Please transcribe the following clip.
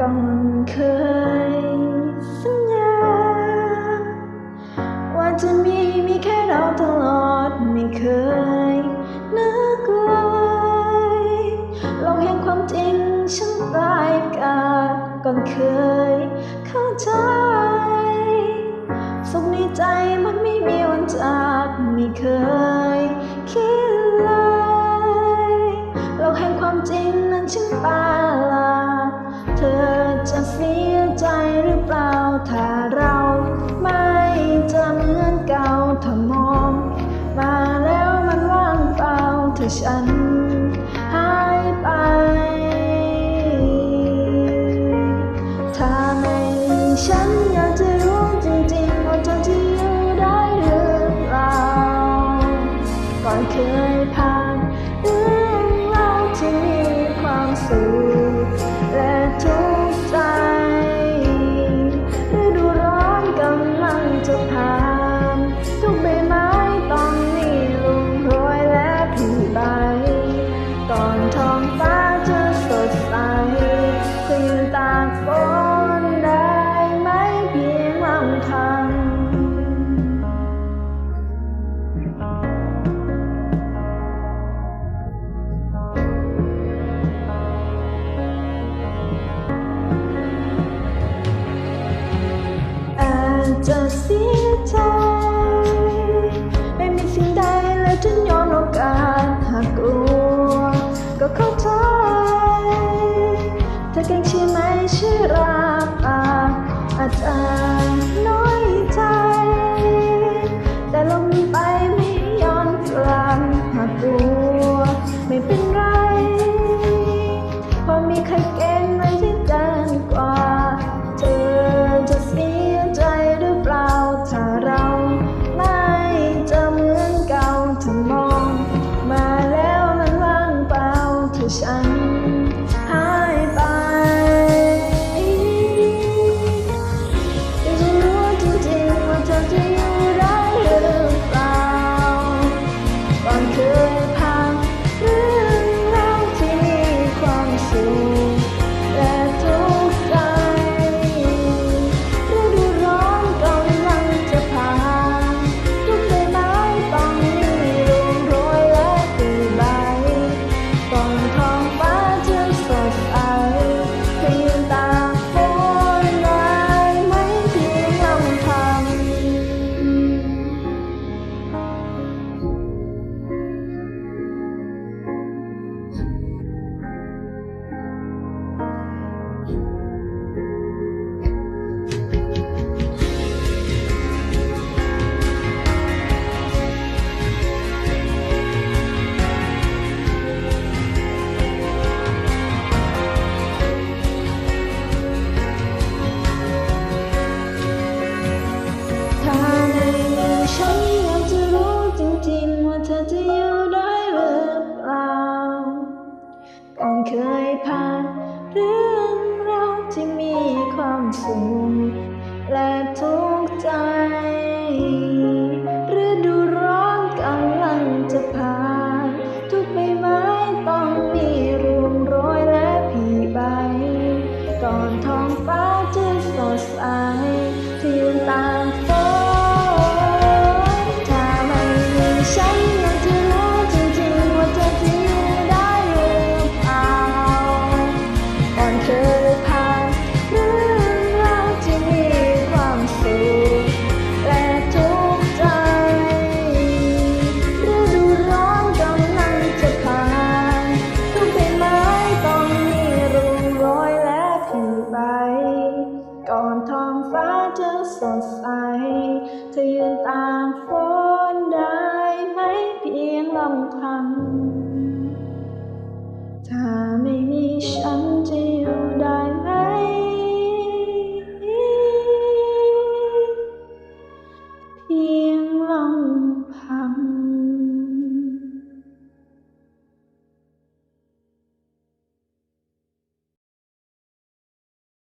ก่อนเคยสัญญา ว่าจะมีมีแค่เราตลอดไม่เคยนึกเลยโลกแห่งความจริงฉันตายกาก่อนเคยเข้าใจสุขในใจมันไม่มีวันจากไม่เคย ที่ฉันหายไป ถ้าไม่ฉันอยากจะรู้จริงๆว่าเธอจะอยู่ได้หรือเปล่าก่อนคืน จะเสียใจ ไม่มีสิ่งใดแล้วฉันยอมโอกาสหากกลัว ก็เข้าใจเธอเก่งใช่ไหมชื่อราปาอาจารย์ ความสุขและทุก องฟ้าจะสดใสเธอยืนตามฝนได้ไหมเพียงลำพัง ถ้าไม่มีฉันจะอยู่ได้